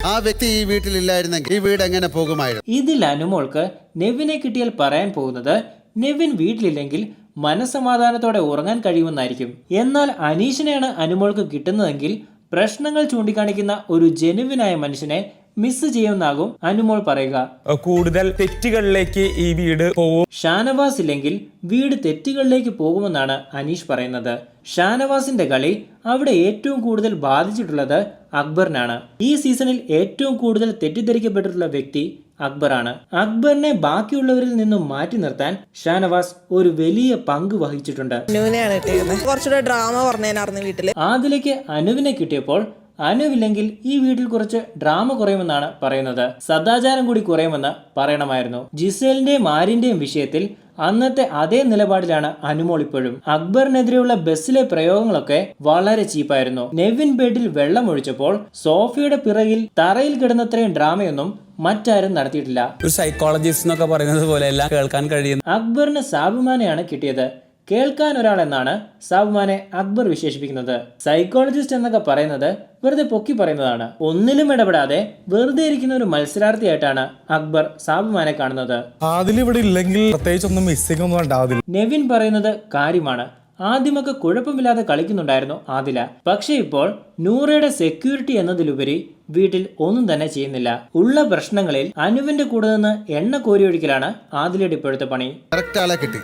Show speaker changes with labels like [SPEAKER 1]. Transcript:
[SPEAKER 1] ആ വ്യക്തി ഈ വീട്ടിലില്ലായിരുന്നെങ്കിൽ ഈ വീട് എങ്ങനെ പോകുമായിരുന്നു?
[SPEAKER 2] ഇതിൽ അനുമോൾക്ക് നെവിനെ കിട്ടിയാൽ പറയാൻ പോകുന്നത് നെവിൻ വീട്ടിലില്ലെങ്കിൽ മനസമാധാനത്തോടെ ഉറങ്ങാൻ കഴിയുമെന്നായിരിക്കും. എന്നാൽ അനീഷിനെയാണ് അനുമോൾക്ക് കിട്ടുന്നതെങ്കിൽ പ്രശ്നങ്ങൾ ചൂണ്ടിക്കാണിക്കുന്ന ഒരു ജനുവിനായ മനുഷ്യനെ മിസ് ചെയ്യുന്നാകും അനുമോൾ പറയുക.
[SPEAKER 3] കൂടുതൽ തെറ്റുകളിലേക്ക് ഈ വീട് പോവും.
[SPEAKER 2] ഷാനവാസ് ഇല്ലെങ്കിൽ വീട് തെറ്റുകളിലേക്ക് പോകുമെന്നാണ് അനീഷ് പറയുന്നത്. ഷാനവാസിന്റെ കളി അവിടെ ഏറ്റവും കൂടുതൽ ബാധിച്ചിട്ടുള്ളത് അക്ബറിനാണ്. ഈ സീസണിൽ ഏറ്റവും കൂടുതൽ തെറ്റിദ്ധരിക്കപ്പെട്ടിട്ടുള്ള വ്യക്തി അക്ബറാണ്. അക്ബറിനെ ബാക്കിയുള്ളവരിൽ നിന്നും മാറ്റി നിർത്താൻ ഷാനവാസ് ഒരു വലിയ പങ്ക് വഹിച്ചിട്ടുണ്ട്.
[SPEAKER 4] കുറച്ചുകൂടെ ഡ്രാമ വീട്ടിൽ.
[SPEAKER 2] ആദിലേക്ക് അനുവിനെ കിട്ടിയപ്പോൾ അനുവില്ലെങ്കിൽ ഈ വീട്ടിൽ കുറച്ച് ഡ്രാമ കുറയുമെന്നാണ് പറയുന്നത്. സദാചാരം കൂടി കുറയുമെന്ന് പറയണമായിരുന്നു. ജിസേലിന്റെയും ആര്യന്റെയും വിഷയത്തിൽ അന്നത്തെ അതേ നിലപാടിലാണ് അനുമോൾ ഇപ്പോഴും. അക്ബറിനെതിരെയുള്ള ബസ്സിലെ പ്രയോഗങ്ങളൊക്കെ വളരെ ചീപ്പായിരുന്നു. നെവിൻ ബെഡിൽ വെള്ളമൊഴിച്ചപ്പോൾ സോഫിയുടെ പിറകിൽ തറയിൽ കിടന്നത്രയും ഡ്രാമയൊന്നും മറ്റാരും നടത്തിയിട്ടില്ല.
[SPEAKER 5] ഒരു സൈക്കോളജിസ്റ്റ് എന്നൊക്കെ പറയുന്നത് പോലെ എല്ലാം കേൾക്കാൻ കഴിയുന്നു
[SPEAKER 2] അക്ബറിന് സാബുമാനെയാണ് കിട്ടിയത്. കേൾക്കാൻ ഒരാൾ എന്നാണ് സാബുമാനെ അക്ബർ വിശേഷിപ്പിക്കുന്നത്. സൈക്കോളജിസ്റ്റ് എന്നൊക്കെ പറയുന്നത് വെറുതെ പൊക്കി പറയുന്നതാണ്. ഒന്നിലും ഇടപെടാതെ വെറുതെ ഇരിക്കുന്ന ഒരു മത്സരാർത്ഥിയായിട്ടാണ് അക്ബർ സാബുമാനെ കാണുന്നത്.
[SPEAKER 6] അതിലിവിടെ ഇവിടെ ഇല്ലെങ്കിൽ മിസ്സിംഗ് ഒന്നും ഉണ്ടാവില്ല
[SPEAKER 2] നെവിൻ പറയുന്നത് കാര്യമാണ്. ആദ്യമൊക്കെ കുഴപ്പമില്ലാതെ കളിക്കുന്നുണ്ടായിരുന്നു ആദില. പക്ഷേ ഇപ്പോൾ നൂറയുടെ സെക്യൂരിറ്റി എന്നതിലുപരി വീട്ടിൽ ഒന്നും തന്നെ ചെയ്യുന്നില്ല. ഉള്ള പ്രശ്നങ്ങളിൽ അനുവിന്റെ കൂടെ നിന്ന് എണ്ണ കോരി ഒഴിക്കലാണ് ആദിലയുടെ ഇപ്പോഴത്തെ പണി.
[SPEAKER 1] കിട്ടി.